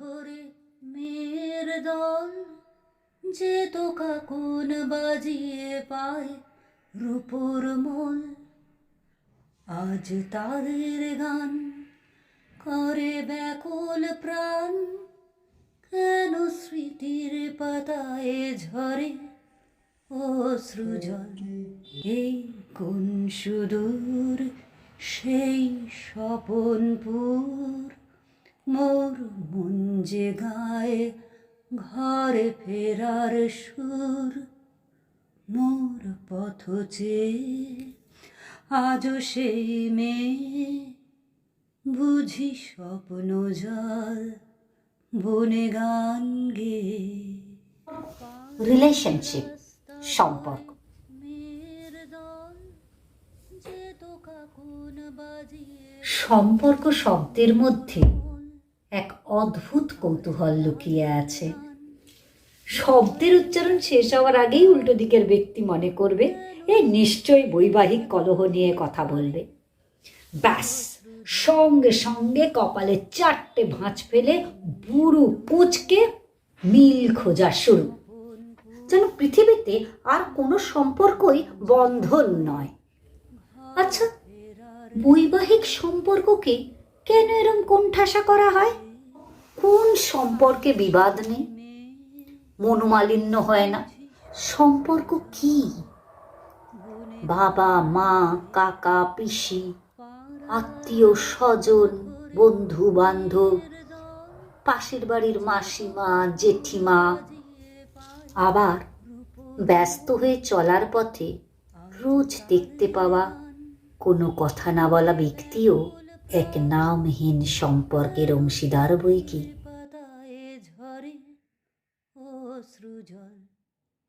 ধরে মেয়ের দল। যে তো কাকুন বাজিয়ে পায় রূপর মোল। আজ তাদের গান করে ব্যাকুল প্রাণ। কেন স্মৃতির পাতায় ঝরে? ও সৃজন, এই কোন সুদূর সেই স্বপনপুর মোর মন যে গায়ে ঘরে ফেরার সুর মোর পথ চেয়ে আজও সেই মেয়ে বুঝি স্বপ্ন জল বনে গান গে। রিলেশনশিপ সম্পর্ক। যে সম্পর্ক শব্দের মধ্যে এক অদ্ভুত কৌতূহল লুকিয়ে আছে। শব্দের উচ্চারণ শেষ হওয়ার আগেই উল্টো দিকের ব্যক্তি মনে করবে এই নিশ্চয়ই বৈবাহিক কলহ নিয়ে কথা বলবে। ব্যাস, সঙ্গে সঙ্গে কপালে চারটে ভাঁজ ফেলে বুড়ো কুচকে মিল খোঁজা শুরু। যেন পৃথিবীতে আর কোনো সম্পর্কই বন্ধন নয়। আচ্ছা বৈবাহিক সম্পর্ক সম্পর্ককে কেন এরম কোণঠাসা করা হয়? কোন সম্পর্কে বিবাদ নেই? মনোমালিন্য হয় না। সম্পর্ক কি? বাবা, মা, কাকা, পিসি, আত্মীয়, স্বজন, বন্ধু, বান্ধব, পাশের বাড়ির মাসিমা, জেঠিমা। আবার ব্যস্ত হয়ে চলার পথে রোজ দেখতে পাওয়া কোনো কথা না বলা ব্যক্তিও এক নামহীন সম্পর্কের অংশীদার বই কি?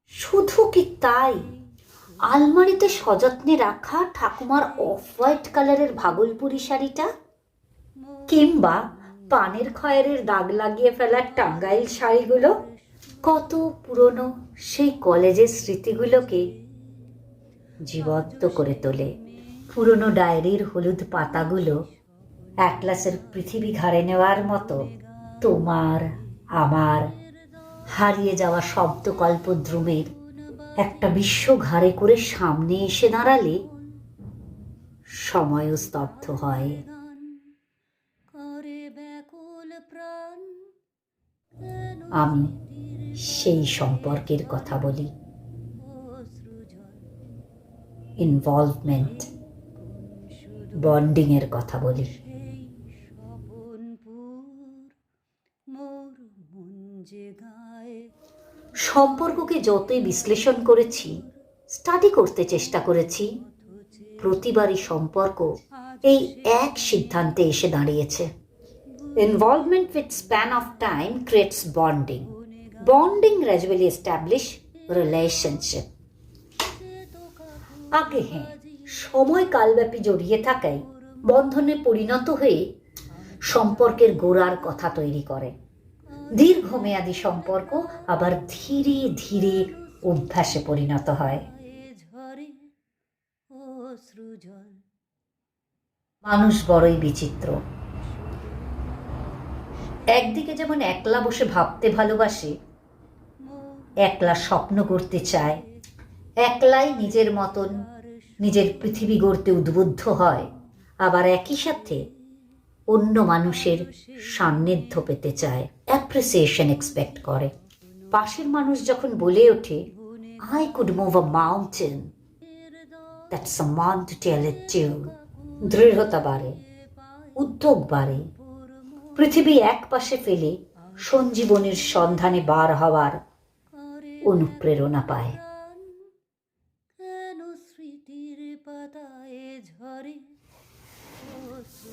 শুধু কি তাই? আলমারিতে সযত্নে রাখা ঠাকুমার অফ হোয়াইট কালারের ভাগলপুরি শাড়িটা? কিংবা পানের খয়েরের দাগ লাগিয়ে ফেলার টাঙ্গাইল শাড়িগুলো? কত পুরনো সেই কলেজের স্মৃতিগুলোকে জীবন্ত করে তোলে। পুরনো ডায়েরির হলুদ পাতাগুলো অ্যাটলাসের পৃথিবী ঘাড়ে নেওয়ার মতো তোমার, আমার, হারিয়ে যাওয়া শব্দকল্পদ্রুমের একটা বিশ্ব ঘাড়ে করে সামনে এসে দাঁড়ালে সময়ও স্তব্ধ হয়। আমি সেই সম্পর্কের কথা বলি। ইনভলভমেন্ট বন্ডিংয়ের কথা বলি। সম্পর্ককে যতই বিশ্লেষণ করেছি স্টাডি করতে চেষ্টা করেছি, প্রতিবারই সম্পর্ক এই এক সিদ্ধান্তে এসে দাঁড়িয়েছে। Involvement with span of time creates bonding bonding gradually establish relationship আগে হ্যাঁ সময় কালব্যাপী জড়িয়ে থাকায় বন্ধনে পরিণত হয়ে সম্পর্কের গোড়ার কথা তৈরি করে। দীর্ঘমেয়াদী সম্পর্ক আবার ধীরে ধীরে অভ্যাসে পরিণত হয়। মানুষ বড়ই বিচিত্র। একদিকে যেমন একলা বসে ভাবতে ভালোবাসে, একলা স্বপ্ন করতে চায়, একলাই নিজের মতন নিজের পৃথিবী গড়তে উদ্বুদ্ধ হয়, আবার একই সাথে অন্য মানুষের সান্নিধ্য পেতে চায় অ্যাপ্রিসিয়েশন এক্সপেক্ট করে। পাশের মানুষ যখন বলে ওঠে I could move a mountain that's a man to tell it two দৃঢ়তা বাড়ে, উদ্যোগ বাড়ে। পৃথিবী এক পাশে ফেলে সঞ্জীবনীর সন্ধানে বার হওয়ার অনুপ্রেরণা পায়। স্মৃতির পাতায় ঝরে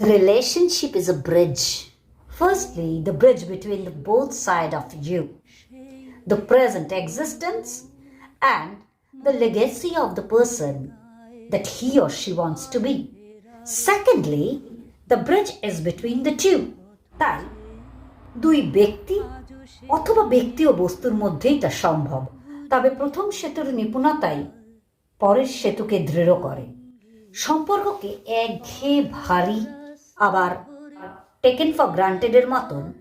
Relationship is a bridge. Firstly, the bridge between the both side of you, the present existence and the legacy of the person that he or she wants to be. Secondly, the bridge is between the two. তাই দুই ব্যক্তি অথবা ব্যক্তি ও বস্তুর মধ্যেই তা সম্ভব তবে প্রথম সেতুর নিপুণতাই পরের সেতুকে দৃঢ় করে সম্পর্ককে একঘেয়ে ভারী আবার টেকেন ফর গ্রান্টেডের মতন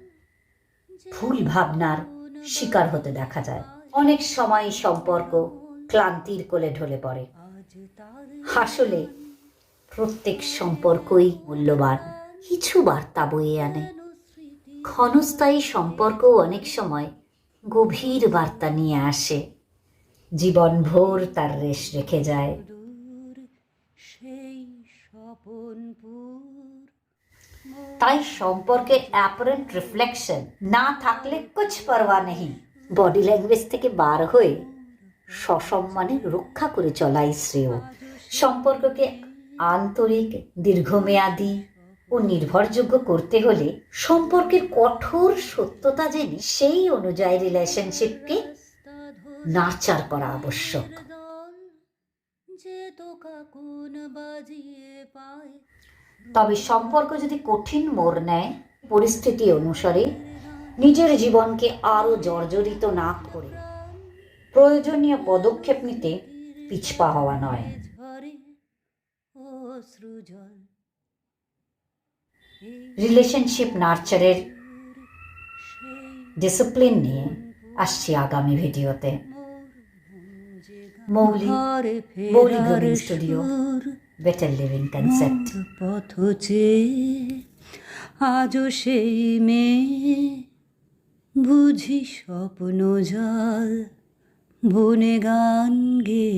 ভুল ভাবনার শিকার হতে দেখা যায়। অনেক সময় সম্পর্ক ক্লান্তির কোলে ঢলে পড়ে। আসলে প্রত্যেক সম্পর্কই মূল্যবান, কিছু বার্তা বয়ে আনে। ক্ষণস্থায়ী সম্পর্কও অনেক সময় গভীর বার্তা নিয়ে আসে। জীবনভর তার রেশ রেখে যায়। সেই তাই সম্পর্কে অ্যাপারেন্ট রিফ্লেকশন না থাকলে কুছ পরোয়া নেই। বডি ল্যাঙ্গুয়েজ থেকে বার হয়ে সসম্মানে রক্ষা করে চলাই শ্রেয়। সম্পর্ককে আন্তরিক, দীর্ঘমেয়াদী ও নির্ভরযোগ্য করতে হলে সম্পর্কের কঠোর সত্যতা জেনে সেই অনুযায়ী রিলেশনশিপকে নাচার করা আবশ্যক। তবে সম্পর্ক যদি কঠিন মোড় নেয়, পরিস্থিতি অনুসারে নিজের জীবনকে আরও জর্জরিত না করে প্রয়োজনীয় পদক্ষেপ নিতে পিছপা হওয়া নয়। রিলেশনশিপ নার্চারের ডিসিপ্লিন নিয়ে আসছি আগামী ভিডিওতে। Mouli Mouli studio. Better living concept পথ হচ্ছে আজও সেই মেয়ে। বুঝি স্বপ্ন জল বনে গান গে